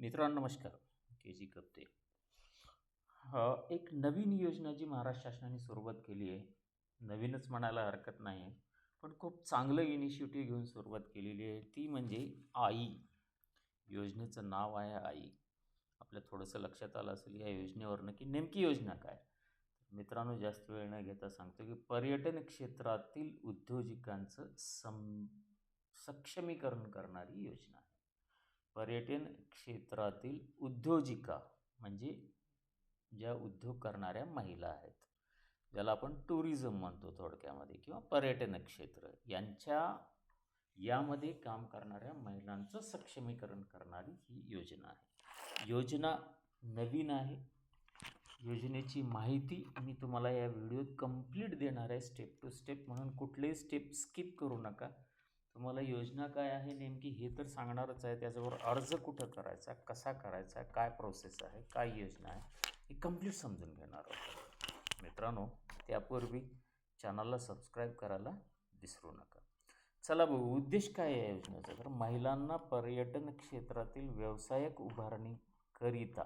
मित्रांनो नमस्कार. के जी कप्ते हा एक नवीन योजना जी महाराष्ट्र शासनाने सुरुवात केली आहे. नवीनच म्हणायला हरकत नाही. आहे पण खूप चांगलं इनिशिएटिव्ह घेऊन सुरुवात केलेली आहे. ती म्हणजे आई. योजनेचं नाव आहे आई. आपल्या थोडंसं लक्षात आलं असेल या योजनेवरनं की नेमकी योजना काय? मित्रांनो जास्त वेळ न घेता सांगतो की पर्यटन क्षेत्रातील उद्योजकांचं सम सक्षमीकरण करणारी योजना. आहे पर्यटन क्षेत्रातील उद्योजिका म्हणजे ज्या उद्योग करणाऱ्या महिला आहेत ज्याला आपण टुरिझम म्हणतो थोडक्यामध्ये किंवा पर्यटन क्षेत्र यांच्या यामध्ये काम करणाऱ्या महिलांचं सक्षमीकरण करणारी ही योजना आहे. योजना नवीन आहे. योजनेची माहिती मी तुम्हाला या व्हिडिओत कंप्लीट देणार आहे स्टेप टू स्टेप म्हणून कुठलेही स्टेप स्किप करू नका. तुम्हाला योजना काय आहे नेमकी हे तर सांगणारच आहे. त्याच्यावर अर्ज कुठं करायचा कसा करायचा काय प्रोसेस आहे काय योजना आहे हे कंप्लीट समजून घेणार आहोत. मित्रांनो त्यापूर्वी चॅनलला सबस्क्राईब करायला विसरू नका. चला बघू उद्देश काय आहे योजनेचा? तर महिलांना पर्यटन क्षेत्रातील व्यावसायिक उभारणीकरिता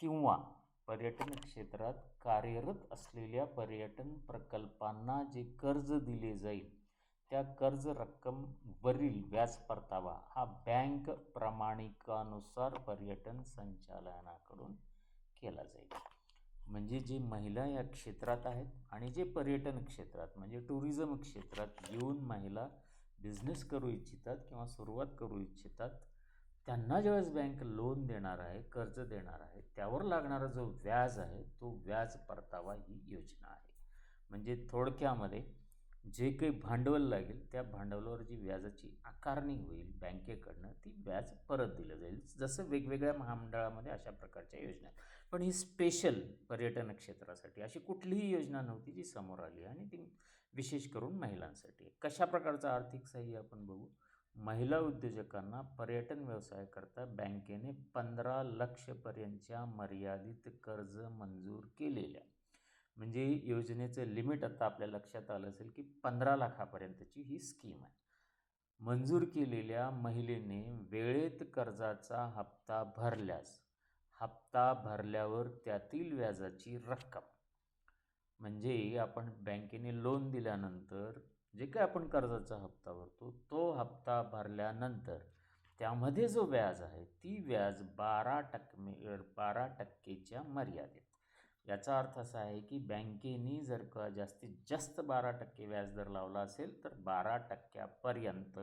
किंवा पर्यटन क्षेत्रात कार्यरत असलेल्या पर्यटन प्रकल्पांना जे कर्ज दिले जाईल त्या कर्ज रक्कमवरील व्याज परतावा हा बँक प्रमाणिकानुसार पर्यटन संचालनाकडून केला जाईल. म्हणजे जे महिला या क्षेत्रात आहेत आणि जे पर्यटन क्षेत्रात म्हणजे टुरिझम क्षेत्रात येऊन महिला बिझनेस करू इच्छितात किंवा सुरुवात करू इच्छितात त्यांना ज्यावेळेस बँक लोन देणार आहे कर्ज देणार आहे त्यावर लागणारा जो व्याज आहे तो व्याज परतावा ही योजना आहे. म्हणजे थोडक्यामध्ये जे काही भांडवल लागेल त्या भांडवलावर जी व्याजाची आकारणी होईल बँकेकडनं ती व्याज परत दिलं जाईल. जसं वेगवेगळ्या महामंडळामध्ये अशा प्रकारच्या योजना आहेत. पण ही स्पेशल पर्यटन क्षेत्रासाठी अशी कुठलीही योजना नव्हती जी समोर आली आणि ती विशेष करून महिलांसाठी. कशा प्रकारचं आर्थिक सहाय्य आपण बघू? महिला उद्योजकांना पर्यटन व्यवसायाकरता बँकेने पंधरा लक्षपर्यंतच्या मर्यादित कर्ज मंजूर केलेल्या म्हणजे योजनेचं लिमिट आता आपल्या लक्षात आलं असेल की पंधरा लाखापर्यंतची ही स्कीम आहे. मंजूर केलेल्या महिलेने वेळेत कर्जाचा हप्ता भरल्यास हप्ता भरल्यावर त्यातील व्याजाची रक्कम म्हणजे आपण बँकेने लोन दिल्यानंतर जे काय आपण कर्जाचा हप्ता भरतो तो हप्ता भरल्यानंतर त्यामध्ये जो व्याज आहे ती व्याज बारा टक्के बारा टक्केच्या मर्यादेत. याचा अर्थ असा आहे की बँकेने जर का जास्तीत जास्त बारा टक्के व्याजदर लावला असेल तर बारा टक्क्यापर्यंत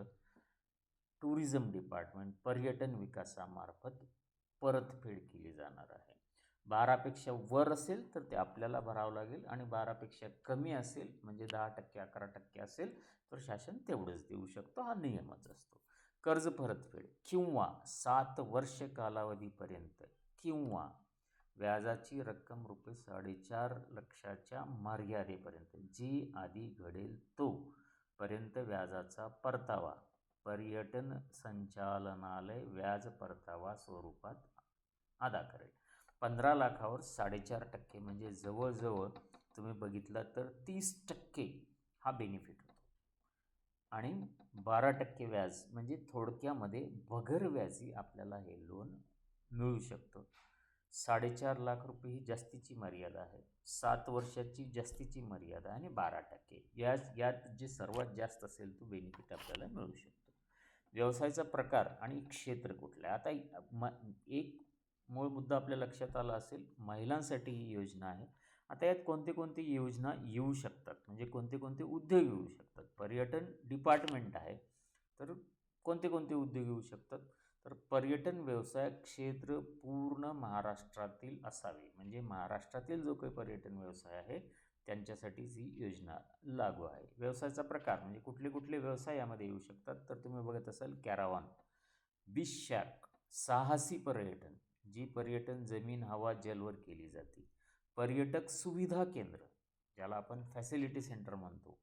टुरिझम डिपार्टमेंट पर्यटन विकासामार्फत परतफेड केली जाणार आहे. बारापेक्षा वर असेल तर ते आपल्याला भरावं लागेल आणि बारापेक्षा कमी असेल म्हणजे दहा टक्के अकरा टक्के असेल तर शासन तेवढंच देऊ शकतो. हा नियमच असतो. कर्ज परतफेड किंवा सात वर्ष कालावधीपर्यंत किंवा व्याजाची रक्कम रुपये साडेचार लक्षाच्या मर्यादेपर्यंत जी आधी घडेल तो पर्यंत व्याजाचा परतावा. पर्यटन संचालनालय व्याज परतावा स्वरूपात अदा करेल. पंधरा लाखावर साडेचार टक्के म्हणजे जवळजवळ तुम्ही बघितलं तर तीस टक्के हा बेनिफिट होतो. आणि बारा टक्के व्याज म्हणजे थोडक्यामध्ये बगर व्याजी आपल्याला हे लोन मिळू शकतं. साडेचार लाख रुपये ही जास्तीची मर्यादा आहे. सात वर्षाची जास्तीची मर्यादा आणि बारा टक्के. या यात जे सर्वात जास्त असेल तो बेनिफिट आपल्याला मिळू शकतो. व्यवसायाचा प्रकार आणि क्षेत्र कुठलं? आहे आता म एक मूळ मुद्दा आपल्या लक्षात आला असेल महिलांसाठी ही योजना आहे. आता यात कोणते कोणते योजना येऊ शकतात? म्हणजे कोणते कोणते उद्योग येऊ शकतात? पर्यटन डिपार्टमेंट आहे. तर कोणते कोणते उद्योग येऊ शकतात? तर पर्यटन व्यवसाय क्षेत्र पूर्ण महाराष्ट्रातील असावे. म्हणजे महाराष्ट्रातील जो काही पर्यटन व्यवसाय आहे त्यांच्यासाठीच ही योजना लागू आहे. व्यवसायाचा प्रकार म्हणजे कुठले कुठले व्यवसाय यामध्ये येऊ शकतात. तर तुम्ही बघत असाल कॅरावान बिशॅक साहसी पर्यटन जी पर्यटन जमीन हवा जलवर केली जाते. पर्यटक सुविधा केंद्र ज्याला आपण फॅसिलिटी सेंटर म्हणतो.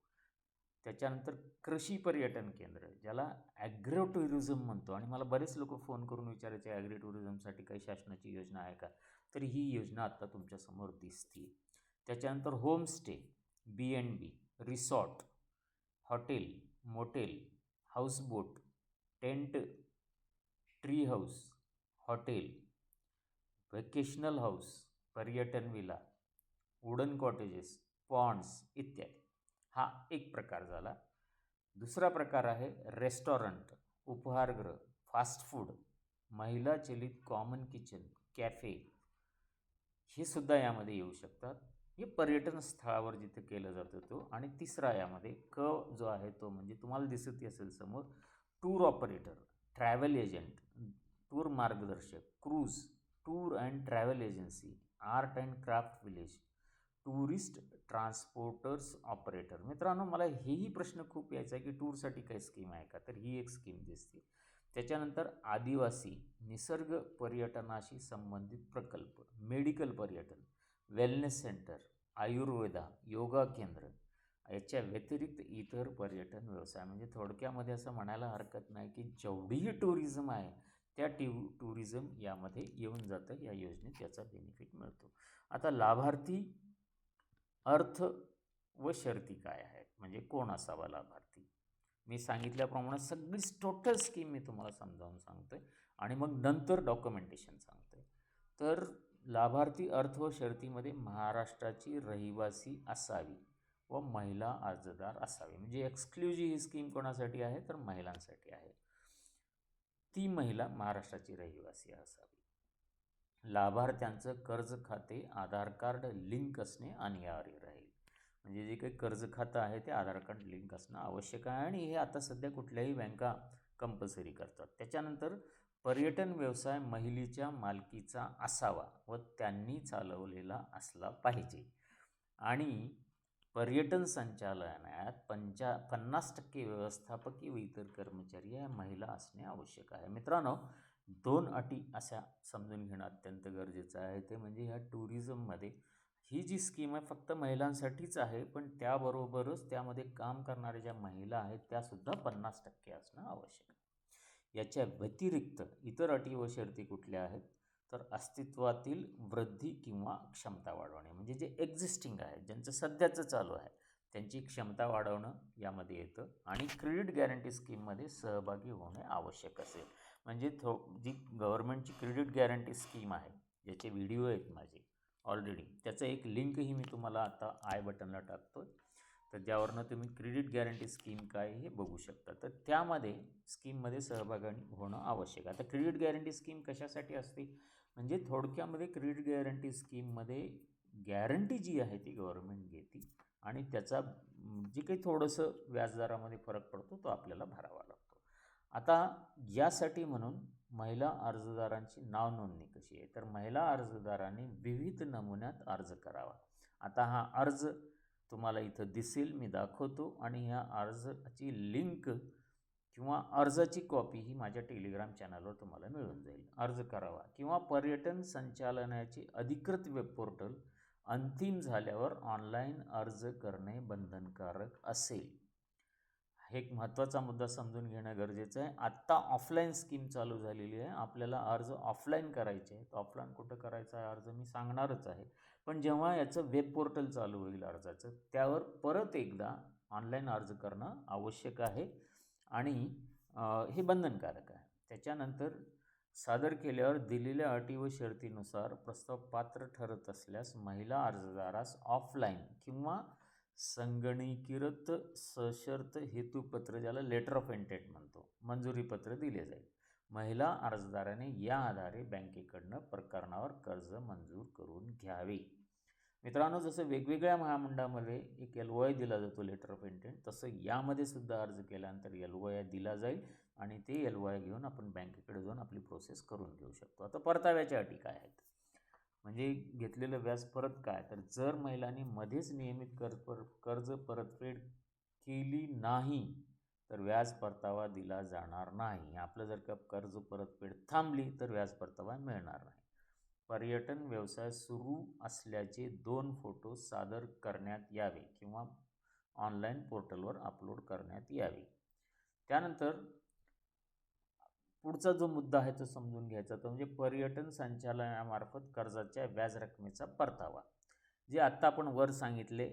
त्याच्यानंतर कृषी पर्यटन केंद्र ज्याला ॲग्रो टुरिझम म्हणतो. आणि मला बरेच लोक फोन करून विचारायचे ॲग्री टुरिझमसाठी काही शासनाची योजना आहे का? तर ही योजना आत्ता तुमच्यासमोर दिसते त्याच्यानंतर homestay B N B resort hotel motel houseboat tent tree house hotel vacational house पर्यटन विला वुडन कॉटेजेस पॉन्ड्स इत्यादी. हा एक प्रकार झाला. दुसरा प्रकार आहे रेस्टॉरंट उपहारगृह फास्ट फूड महिला चलित कॉमन किचन कॅफे. हे सुद्धा यामध्ये येऊ शकतात. हे पर्यटन स्थळावर जिथे केलं जातं तो आणि तिसरा यामध्ये क जो आहे तो म्हणजे तुम्हाला दिसत असेल समोर tour operator travel agent tour मार्गदर्शक cruise tour and travel agency art and craft village tourist transporters operator. मित्रांनो मला हेही प्रश्न खूप यायचा आहे की टूरसाठी काही स्कीम आहे का? तर ही एक स्कीम दिसते. त्याच्यानंतर आदिवासी निसर्ग पर्यटनाशी संबंधित प्रकल्प मेडिकल पर्यटन वेलनेस सेंटर आयुर्वेदा योगा केंद्र याच्या व्यतिरिक्त इतर पर्यटन व्यवसाय. म्हणजे थोडक्यामध्ये असं म्हणायला हरकत नाही की जेवढीही टुरिझम आहे त्या ट्यू टुरिझम यामध्ये येऊन जातं या योजनेत याचा बेनिफिट मिळतो. आता लाभार्थी अर्थ व शर्ती काय आहेत? म्हणजे कोण असावा लाभार्थी? मी सांगितल्याप्रमाणे सगळीच टोटल स्कीम मी तुम्हाला समजावून सांगतो आहे आणि मग नंतर डॉक्युमेंटेशन सांगतो आहे तर लाभार्थी अर्थ व शर्तीमध्ये महाराष्ट्राची रहिवासी असावी व महिला अर्जदार असावी. म्हणजे एक्सक्लुझिव्ह ही स्कीम कोणासाठी आहे? तर महिलांसाठी आहे. ती महिला महाराष्ट्राची रहिवासी असावी. लाभार्थ्यांचं कर्ज खाते आधार कार्ड लिंक असणे अनिवार्य. म्हणजे जे काही कर्ज खातं आहे ते आधार कार्ड लिंक असणं आवश्यक आहे आणि हे आता सध्या कुठल्याही बँका कंपल्सरी करतात. त्याच्यानंतर पर्यटन व्यवसाय महिलेच्या मालकीचा असावा व त्यांनी चालवलेला असला पाहिजे. आणि पर्यटन संचालनात पंचा पन्नास टक्के व्यवस्थापकीय व इतर कर्मचारी या महिला असणे आवश्यक आहे. मित्रांनो दोन अटी अशा समजून घेणं अत्यंत गरजेचं आहे. ते म्हणजे ह्या टुरिझममध्ये ही जी स्कीम आहे फक्त महिलांसाठीच आहे पण त्याबरोबरच त्यामध्ये काम करणाऱ्या ज्या महिला आहेत त्यासुद्धा पन्नास टक्के असणं आवश्यक आहे. याच्या व्यतिरिक्त इतर अटी व शर्ती कुठल्या आहेत? तर अस्तित्वातील वृद्धी किंवा क्षमता वाढवणे म्हणजे जे एक्झिस्टिंग आहे ज्यांचं सध्याचं चालू आहे त्यांची क्षमता वाढवणं यामध्ये येतं आणि क्रेडिट गॅरंटी स्कीममध्ये सहभागी होणे आवश्यक असेल. म्हणजे थो जी गव्हर्नमेंटची क्रेडिट गॅरंटी स्कीम आहे ज्याचे व्हिडिओ आहेत माझे ऑलरेडी त्याचं एक लिंकही मी तुम्हाला आता आय बटनला टाकतो तर ज्यावरनं तुम्ही क्रेडिट गॅरंटी स्कीम काय हे बघू शकता. तर त्यामध्ये स्कीममध्ये सहभागी होणं आवश्यक आहे. आता क्रेडिट गॅरंटी स्कीम कशासाठी असते? म्हणजे थोडक्यामध्ये क्रेडिट गॅरंटी स्कीममध्ये गॅरंटी जी आहे ती गव्हर्नमेंट घेते आणि त्याचा जे काही थोडंसं व्याजदरामध्ये फरक पडतो तो आपल्याला भरावा लागतो. आता यासाठी म्हणून महिला अर्जदारांची नाव नोंदणी कशी आहे? तर महिला अर्जदारांनी विविध नमुन्यात अर्ज करावा. आता हा अर्ज तुम्हाला इथं दिसेल मी दाखवतो. आणि ह्या अर्जाची लिंक किंवा अर्जाची कॉपी ही माझ्या टेलिग्राम चॅनलवर तुम्हाला मिळून जाईल. अर्ज करावा. किंवा पर्यटन संचालनाचे अधिकृत वेब पोर्टल अंतिम झाल्यावर ऑनलाईन अर्ज करणे बंधनकारक असेल. हे एक महत्त्वाचा मुद्दा समजून घेणं गरजेचं आहे. आत्ता ऑफलाईन स्कीम चालू झालेली आहे. आपल्याला अर्ज ऑफलाईन करायचे आहे तर ऑफलाईन कुठं करायचा आहे अर्ज मी सांगणारच आहे. पण जेव्हा याचं वेब पोर्टल चालू होईल अर्जाचं त्यावर परत एकदा ऑनलाईन अर्ज करणं आवश्यक आहे. आणि हे बंधनकारक आहे. त्याच्यानंतर सादर केल्यावर दिलेल्या अटी व शर्तीनुसार प्रस्ताव पात्र ठरत असल्यास महिला अर्जदारास ऑफलाईन किंवा संगणकीकृत सशर्त हेतुपत्र ज्याला लेटर ऑफ इंटेंट म्हणतो मंजुरीपत्र दिले जाईल. महिला अर्जदाराने या आधारे बँकेकडनं प्रकरणावर कर्ज मंजूर करून घ्यावे. मित्रांनो जसं वेगवेगळ्या महामंडळामध्ये एक एल ओ आय दिला जातो लेटर ऑफ इंटेंट तसं यामध्ये सुद्धा अर्ज केल्यानंतर एल ओ आय दिला जाईल आणि ते एल ओ आय घेऊन आपण बँकेकडे जाऊन आपली प्रोसेस करून घेऊ शकतो. आता परताव्याच्या अटी काय आहेत? म्हणजे घेतलेलं व्याज परत काय? तर जर महिलांनी मध्येच नियमित कर्ज पर कर्ज परतफेड केली नाही तर व्याज परतावा दिला जाणार नाही. आपलं जर का कर्ज परतफेड थांबली तर व्याज परतावा मिळणार नाही. पर्यटन व्यवसाय सुरू असल्याचे दोन फोटो सादर करण्यात यावे किंवा ऑनलाईन पोर्टलवर अपलोड करण्यात यावे. त्यानंतर पुढचा जो मुद्दा आहे तो समजून घ्यायचा तो म्हणजे पर्यटन संचालनामार्फत कर्जाच्या व्याज रकमेचा परतावा. जे आत्ता आपण वर सांगितले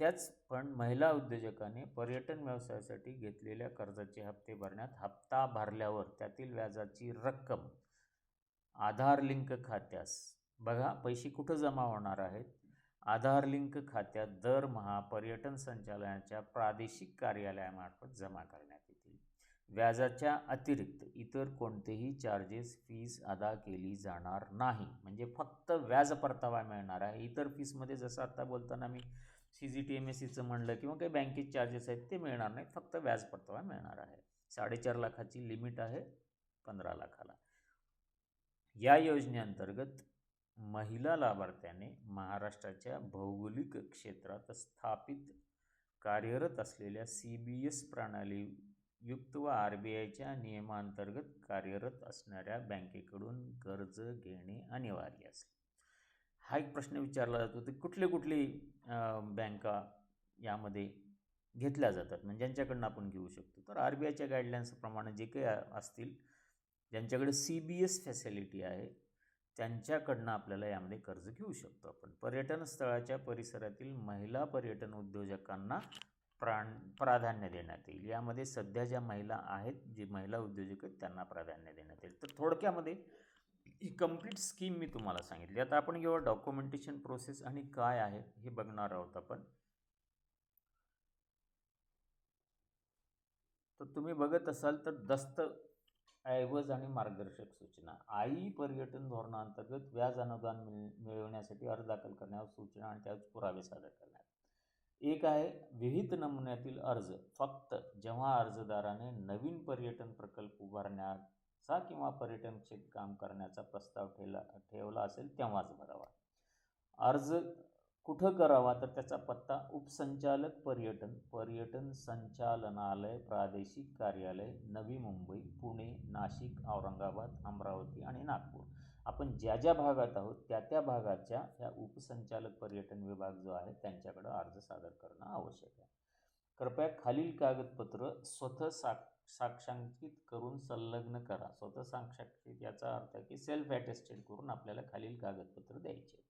त्याच पण महिला उद्योजकाने पर्यटन व्यवसायासाठी घेतलेल्या कर्जाचे हप्ते भरण्यात हप्ता भरल्यावर त्यातील व्याजाची रक्कम आधार लिंक खात्यास बघा पैसे कुठं जमा होणार आहेत? आधार लिंक खात्यात दरमहा पर्यटन संचालनाच्या प्रादेशिक कार्यालयामार्फत जमा करण्यात व्याजाच्या अतिरिक्त इतर कोणतेही चार्जेस फीस अदा केली जाणार नाही. म्हणजे फक्त व्याज परतावा मिळणार आहे. इतर फीसमध्ये जसं आत्ता बोलताना मी C G T M S सीचं म्हणलं किंवा काही बँकेत चार्जेस आहेत ते मिळणार नाहीत. फक्त व्याज परतावा मिळणार आहे. साडेचार लाखाची लिमिट आहे पंधरा लाखाला. या योजनेअंतर्गत महिला लाभार्थ्याने महाराष्ट्राच्या भौगोलिक क्षेत्रात स्थापित कार्यरत असलेल्या सी बी एस प्रणाली युक्त व आर बी आयच्या नियमांतर्गत कार्यरत असणाऱ्या बँकेकडून कर्ज घेणे अनिवार्य असेल हा एक प्रश्न विचारला जातो ते कुठले कुठले बँका यामध्ये घेतल्या जातात? म्हणजे ज्यांच्याकडनं आपण घेऊ शकतो? तर आर बी आयच्या गाईडलाईन्सप्रमाणे जे काही असतील ज्यांच्याकडे सी बी एस फॅसिलिटी आहे त्यांच्याकडनं आपल्याला यामध्ये कर्ज घेऊ शकतो आपण. पर्यटन स्थळाच्या परिसरातील महिला पर्यटन उद्योजकांना प्राण प्राधान्य देण्यात येईल. यामध्ये सध्या ज्या महिला आहेत जी महिला उद्योजक आहेत त्यांना प्राधान्य देण्यात येईल. तर थोडक्यामध्ये ही कंप्लीट स्कीम मी तुम्हाला सांगितली. आता आपण केवळ डॉक्युमेंटेशन प्रोसेस आणि काय आहे हे बघणार आहोत आपण. तर तुम्ही बघत असाल तर दस्त ऐवज आणि मार्गदर्शक सूचना. आई पर्यटन धोरणाअंतर्गत व्याज अनुदान मिळ मिळवण्यासाठी अर्ज दाखल करण्यावर सूचना आणि त्यावर पुरावे सादर करण्यात एक आहे विहित नमुन्यातील अर्ज. फक्त जेव्हा अर्जदाराने नवीन पर्यटन प्रकल्प उभारण्याचा किंवा पर्यटन क्षेत्र काम करण्याचा प्रस्ताव ठेला ठेवला असेल तेव्हाच भरावा. अर्ज कुठं करावा तर त्याचा पत्ता उपसंचालक पर्यटन पर्यटन संचालनालय प्रादेशिक कार्यालय नवी मुंबई पुणे नाशिक औरंगाबाद अमरावती आणि नागपूर. आपण ज्या ज्या भागात आहोत त्या त्या भागाच्या ह्या उपसंचालक पर्यटन विभाग जो आहे त्यांच्याकडं अर्ज सादर करणं आवश्यक आहे. कृपया खालील कागदपत्र स्वतः साक्ष साक्षांकित करून संलग्न करा. स्वतः साक्षांकित याचा अर्थ आहे की सेल्फ ॲटेस्टेड करून आपल्याला खालील कागदपत्र द्यायचे आहेत.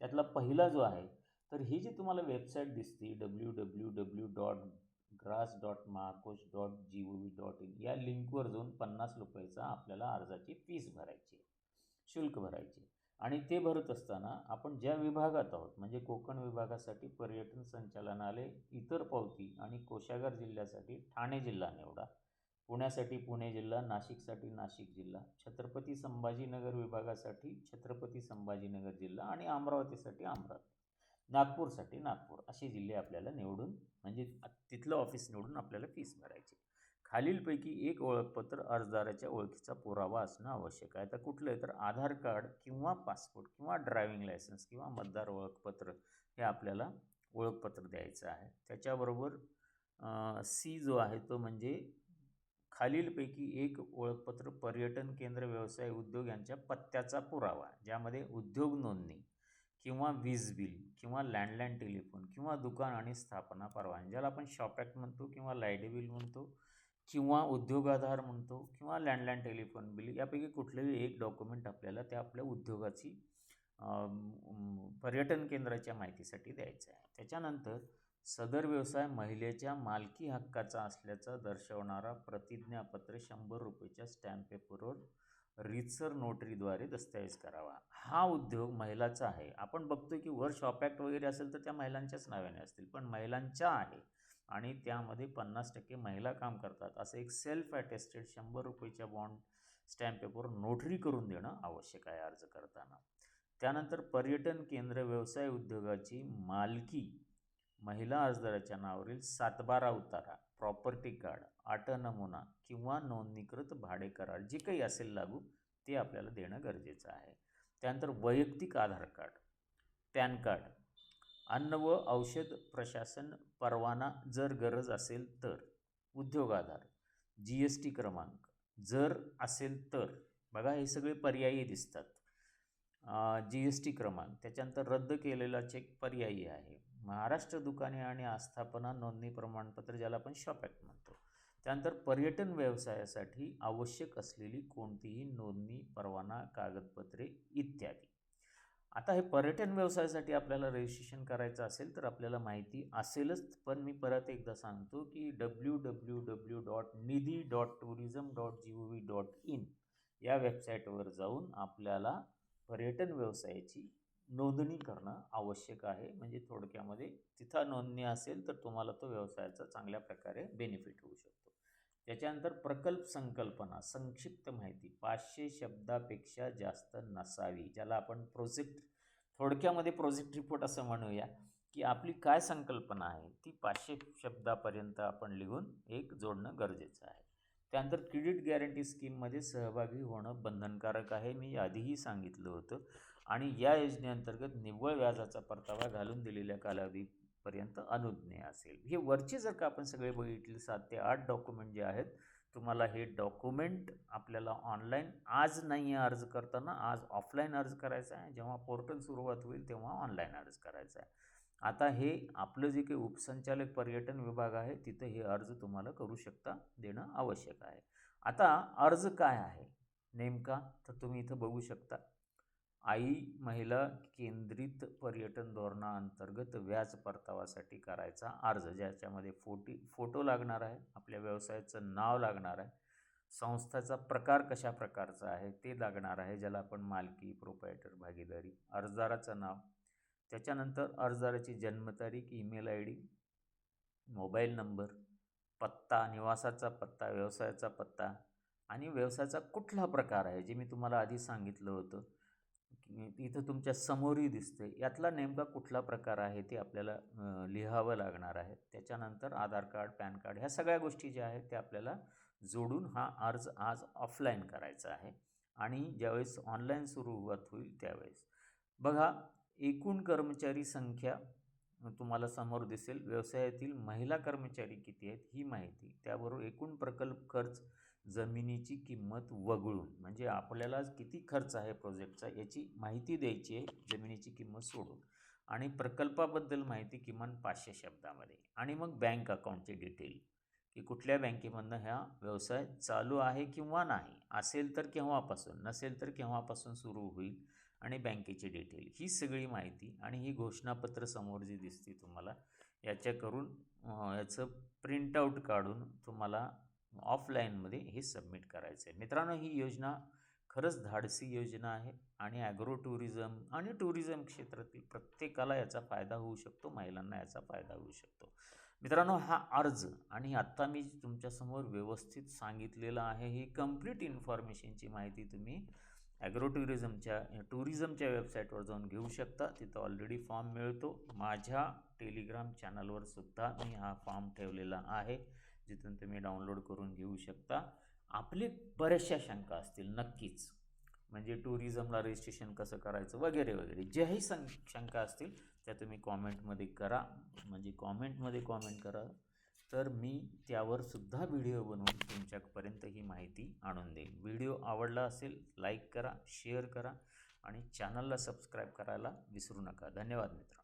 त्यातला पहिला जो आहे तर ही जी तुम्हाला वेबसाईट दिसते W W W dot GRAS dot Mahakosh dot G O V dot in या लिंकवर जाऊन पन्नास रुपयाचा आपल्याला अर्जाची फीस भरायची शुल्क भरायचे. आणि ते भरत असताना आपण ज्या विभागात आहोत म्हणजे कोकण विभागासाठी पर्यटन संचालनालय इतर पावती आणि कोशागार जिल्ह्यासाठी ठाणे जिल्हा निवडा. पुण्यासाठी पुणे जिल्हा नाशिकसाठी नाशिक जिल्हा छत्रपती संभाजीनगर विभागासाठी छत्रपती संभाजीनगर जिल्हा आणि अमरावतीसाठी अमरावती. नागपूरसाठी नागपूर असे जिल्हे आपल्याला निवडून म्हणजे तिथलं ऑफिस निवडून आपल्याला फीस भरायची. खालीलपैकी एक ओळखपत्र अर्जदाराच्या ओळखीचा पुरावा असणं आवश्यक आहे. तर कुठलं आहे तर आधार कार्ड किंवा पासपोर्ट किंवा ड्रायव्हिंग लायसन्स किंवा मतदार ओळखपत्र हे आपल्याला ओळखपत्र द्यायचं आहे. त्याच्याबरोबर सी जो आहे तो म्हणजे खालीलपैकी एक ओळखपत्र पर्यटन केंद्र व्यवसाय उद्योग यांच्या पत्त्याचा पुरावा ज्यामध्ये उद्योग नोंदणी किंवा वीज बिल किंवा लँडलाईन टेलिफोन किंवा दुकान आणि स्थापना परवाना ज्याला आपण शॉप ॲक्ट म्हणतो किंवा लाइट बिल म्हणतो किंवा उद्योग आधार म्हणतो किंवा लँडलाईन टेलिफोन बिल यापैकी कुठलेही एक डॉक्युमेंट आपल्याला त्या आपल्या उद्योगाची पर्यटन केंद्राच्या माहितीसाठी द्यायचं आहे. त्याच्यानंतर सदर व्यवसाय महिलेच्या मालकी हक्काचा असल्याचा दर्शवणारा प्रतिज्ञापत्र शंभर रुपयेच्या स्टॅम्प पेपरवर रितसर नोटरीद्वारे दस्तऐवज करावा. हा उद्योग महिलाचा आहे. आपण बघतो की वर शॉप ॲक्ट वगैरे असेल तर त्या महिलांच्याच नावाने असतील पण महिलांच्या आहे. आणि त्यामध्ये पन्नास टक्के महिला काम करतात. असं एक सेल्फ अटेस्टेड शंभर रुपयेच्या बॉन्ड स्टॅम्प पेपरवर नोटरी करून देणं आवश्यक आहे अर्ज करताना. त्यानंतर पर्यटन केंद्र व्यवसाय उद्योगाची मालकी महिला अर्जदाराच्या नावावरील सातबारा उतारा प्रॉपर्टी कार्ड आट नमुना किंवा नोंदणीकृत भाडे करार जे काही असेल लागू ते आपल्याला देणं गरजेचं आहे. त्यानंतर वैयक्तिक आधार कार्ड पॅन कार्ड अन्न व औषध प्रशासन परवाना जर गरज असेल तर. उद्योग आधार. जी एस टी क्रमांक. जर असेल तर. बघा हे सगळे पर्यायी दिसतात. जी एस टी क्रमांक. त्याच्यानंतर रद्द केलेला चेक पर्यायी आहे. महाराष्ट्र दुकाने आणि आस्थापना नोंदणी प्रमाणपत्र ज्याला आपण शॉप ॲक्ट म्हणतो. त्यानंतर पर्यटन व्यवसायासाठी आवश्यक असलेली कोणतीही नोंदणी परवाना कागदपत्रे इत्यादी. आता हे पर्यटन व्यवसायासाठी आपल्याला रजिस्ट्रेशन करायचं असेल तर आपल्याला माहिती असेलच. पण मी परत एकदा सांगतो की W W W dot Nidhi dot tourism dot G O V dot in या वेबसाईटवर जाऊन आपल्याला पर्यटन व्यवसायाची नोंदणी करणं आवश्यक आहे. म्हणजे थोडक्यामध्ये तिथं नोंदणी असेल तर तुम्हाला तो व्यवसायाचा चांगल्या प्रकारे बेनिफिट होऊ शकतो. त्याच्यानंतर प्रकल्प संकल्पना संक्षिप्त माहिती पाचशे शब्दापेक्षा जास्त नसावी ज्याला आपण प्रोजेक्ट थोडक्यामध्ये प्रोजेक्ट रिपोर्ट असं म्हणूया की आपली काय संकल्पना आहे ती पाचशे शब्दापर्यंत आपण लिहून एक जोडणं गरजेचं आहे. त्यानंतर क्रेडिट गॅरंटी स्कीममध्ये सहभागी होणं बंधनकारक आहे मी आधीही सांगितलं होतं. आणि या योजनेअंतर्गत निव्वळ व्याजाचा परतावा घालून दिलेल्या पर्यंत अनुज्ञेय असेल. हे वरचे जर का आपण सगळे बघितले सात ते आठ डॉक्युमेंट जे आहेत तुम्हाला हे डॉक्युमेंट आपल्याला ऑनलाईन आज नाही आहे अर्ज करताना आज ऑफलाईन अर्ज करायचा आहे. जेव्हा पोर्टल सुरुवात होईल तेव्हा ऑनलाईन अर्ज करायचा आहे. आता हे आपलं जे काही उपसंचालक पर्यटन विभाग आहे तिथं हे अर्ज तुम्हाला करू शकता देणं आवश्यक आहे. आता अर्ज काय आहे? नेमका? तर तुम्ही इथं बघू शकता. आई महिला केंद्रित पर्यटन धोरणाअंतर्गत व्याज परतावासाठी करायचा अर्ज ज्याच्यामध्ये फोटी फोटो लागणार आहे आपल्या व्यवसायाचं नाव लागणार आहे संस्थाचा प्रकार कशा प्रकारचा आहे ते लागणार आहे ज्याला आपण मालकी प्रोपायटर भागीदारी अर्जदाराचं नाव त्याच्यानंतर अर्जदाराची जन्मतारीख email I D mobile number पत्ता निवासाचा पत्ता व्यवसायाचा पत्ता आणि व्यवसायाचा कुठला प्रकार आहे जे मी तुम्हाला आधी सांगितलं होतं. इथं तुमच्या समोरही दिसते. यातला नेमका कुठला प्रकार आहे ते आपल्याला लिहावं लागणार आहे. त्याच्यानंतर आधार कार्ड पॅन कार्ड ह्या सगळ्या गोष्टी ज्या आहेत त्या आपल्याला जोडून हा अर्ज आज ऑफलाईन करायचा आहे. आणि ज्यावेळेस ऑनलाईन सुरुवात होईल त्यावेळेस. बघा एकूण कर्मचारी संख्या तुम्हाला समोर दिसेल. व्यवसायातील महिला कर्मचारी किती आहेत ही माहिती. त्याबरोबर एकूण प्रकल्प खर्च जमिनीची किंमत वगळून म्हणजे आपल्याला किती खर्च आहे प्रोजेक्टचा याची माहिती द्यायची आहे जमिनीची किंमत सोडून. आणि प्रकल्पाबद्दल माहिती किमान पाचशे शब्दामध्ये. आणि मग बँक अकाउंटचे डिटेल की कुठल्या बँकेमधनं ह्या व्यवसाय चालू आहे किंवा नाही असेल तर केव्हापासून नसेल तर केव्हापासून सुरू होईल आणि बँकेची डिटेल. ही सगळी माहिती आणि ही घोषणापत्र समोर जी दिसते तुम्हाला याच्या करून याचं प्रिंटआउट काढून तुम्हाला ऑफलाईनमध्ये हे सबमिट करायचं आहे मित्रांनो ही योजना खरंच धाडसी योजना आहे आणि ॲग्रो टुरिझम आणि टुरिझम क्षेत्रातील प्रत्येकाला याचा फायदा होऊ शकतो महिलांना याचा फायदा होऊ शकतो. मित्रांनो हा अर्ज आणि आत्ता मी तुमच्यासमोर व्यवस्थित सांगितलेलं आहे ही कंप्लीट इन्फॉर्मेशनची माहिती तुम्ही ॲग्रो टुरिझमच्या टुरिझमच्या वेबसाईटवर जाऊन घेऊ शकता. तिथं ऑलरेडी फॉर्म मिळतो. माझ्या टेलिग्राम चॅनलवर सुद्धा मी हा फॉर्म ठेवलेला आहे. जिथून तुम्ही डाउनलोड करून घेऊ शकता. आपले बऱ्याचशा शंका असतील नक्कीच. म्हणजे टुरिझमला रजिस्ट्रेशन कसं करायचं वगैरे वगैरे. ज्याही सं शंका असतील त्या तुम्ही कॉमेंटमध्ये करा. म्हणजे कॉमेंटमध्ये कॉमेंट करा. तर मी त्यावर सुद्धा व्हिडिओ बनवून तुमच्यापर्यंत ही माहिती आणून देईन. व्हिडिओ आवडला असेल लाईक करा शेअर करा आणि चॅनलला सबस्क्राईब करायला विसरू नका. धन्यवाद मित्र